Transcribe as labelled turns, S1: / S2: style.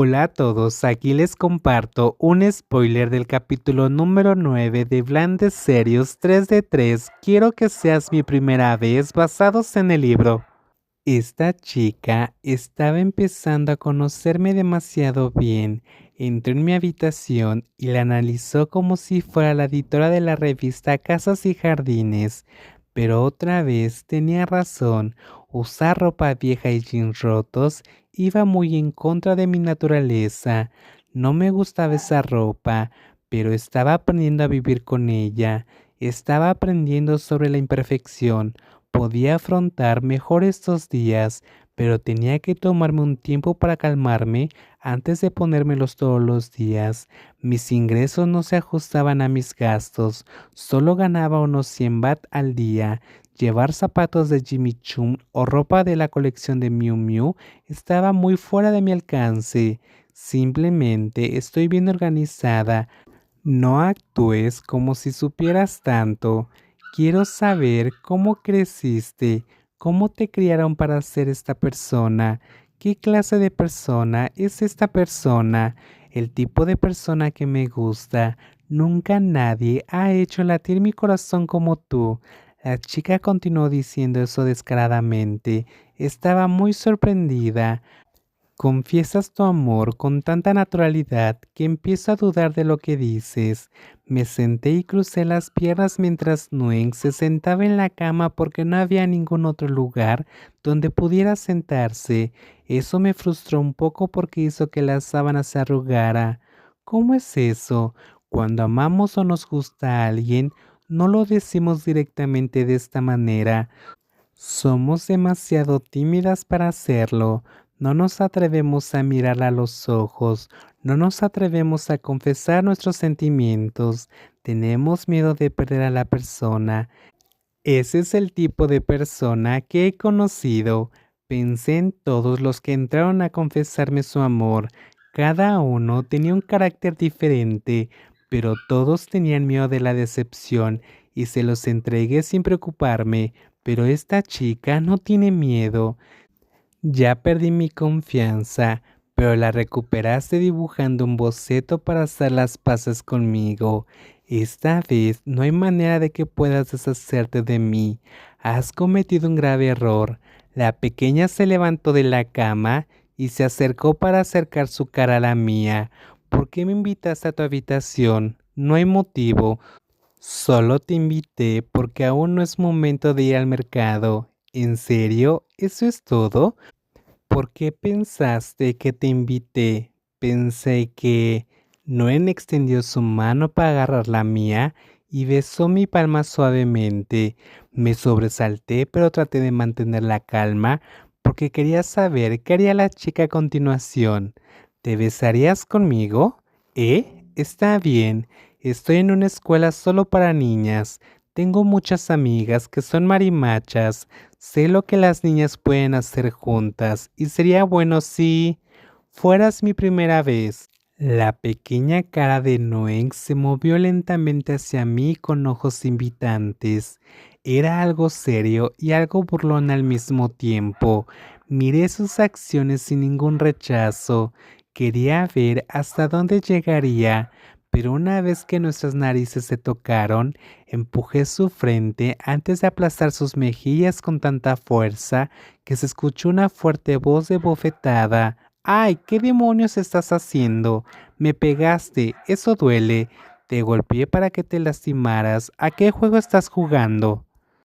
S1: Hola a todos, aquí les comparto un spoiler del capítulo número 9 de Blandes Serios 3 de 3. Quiero que seas mi primera vez basados en el libro. Esta chica estaba empezando a conocerme demasiado bien. Entró en mi habitación y la analizó como si fuera la editora de la revista Casas y Jardines. Pero otra vez tenía razón, usar ropa vieja y jeans rotos iba muy en contra de mi naturaleza. No me gustaba esa ropa, pero estaba aprendiendo a vivir con ella. Estaba aprendiendo sobre la imperfección. Podía afrontar mejor estos días, pero tenía que tomarme un tiempo para calmarme antes de ponérmelos todos los días. Mis ingresos no se ajustaban a mis gastos, solo ganaba unos 100 baht al día. Llevar zapatos de Jimmy Choo o ropa de la colección de Miu Miu estaba muy fuera de mi alcance. Simplemente estoy bien organizada. No actúes como si supieras tanto. Quiero saber cómo creciste, ¿Cómo te criaron para ser esta persona? ¿Qué clase de persona es esta persona? El tipo de persona que me gusta. Nunca nadie ha hecho latir mi corazón como tú. La chica continuó diciendo eso descaradamente. Estaba muy sorprendida. Confiesas tu amor con tanta naturalidad que empiezo a dudar de lo que dices. Me senté y crucé las piernas mientras Nguyen se sentaba en la cama porque no había ningún otro lugar donde pudiera sentarse. Eso me frustró un poco porque hizo que la sábana se arrugara. ¿Cómo es eso? Cuando amamos o nos gusta a alguien, no lo decimos directamente de esta manera. Somos demasiado tímidas para hacerlo. No nos atrevemos a mirarla a los ojos, no nos atrevemos a confesar nuestros sentimientos, tenemos miedo de perder a la persona. Ese es el tipo de persona que he conocido. Pensé en todos los que entraron a confesarme su amor. Cada uno tenía un carácter diferente, pero todos tenían miedo de la decepción y se los entregué sin preocuparme. Pero esta chica no tiene miedo. Ya perdí mi confianza, pero la recuperaste dibujando un boceto para hacer las paces conmigo. Esta vez no hay manera de que puedas deshacerte de mí. Has cometido un grave error. La pequeña se levantó de la cama y se acercó para acercar su cara a la mía. ¿Por qué me invitaste a tu habitación? No hay motivo. Solo te invité porque aún no es momento de ir al mercado. ¿En serio? ¿Eso es todo? ¿Por qué pensaste que te invité? Pensé que Noen extendió su mano para agarrar la mía y besó mi palma suavemente. Me sobresalté, pero traté de mantener la calma porque quería saber qué haría la chica a continuación. ¿Te besarías conmigo? ¿Eh? Está bien. Estoy en una escuela solo para niñas. Tengo muchas amigas que son marimachas. Sé lo que las niñas pueden hacer juntas y sería bueno si fueras mi primera vez. La pequeña cara de Noé se movió lentamente hacia mí con ojos invitantes. Era algo serio y algo burlón al mismo tiempo. Miré sus acciones sin ningún rechazo. Quería ver hasta dónde llegaría, pero una vez que nuestras narices se tocaron, empujé su frente antes de aplastar sus mejillas con tanta fuerza que se escuchó una fuerte voz de bofetada. ¡Ay! ¿Qué demonios estás haciendo? Me pegaste, eso duele. Te golpeé para que te lastimaras. ¿A qué juego estás jugando?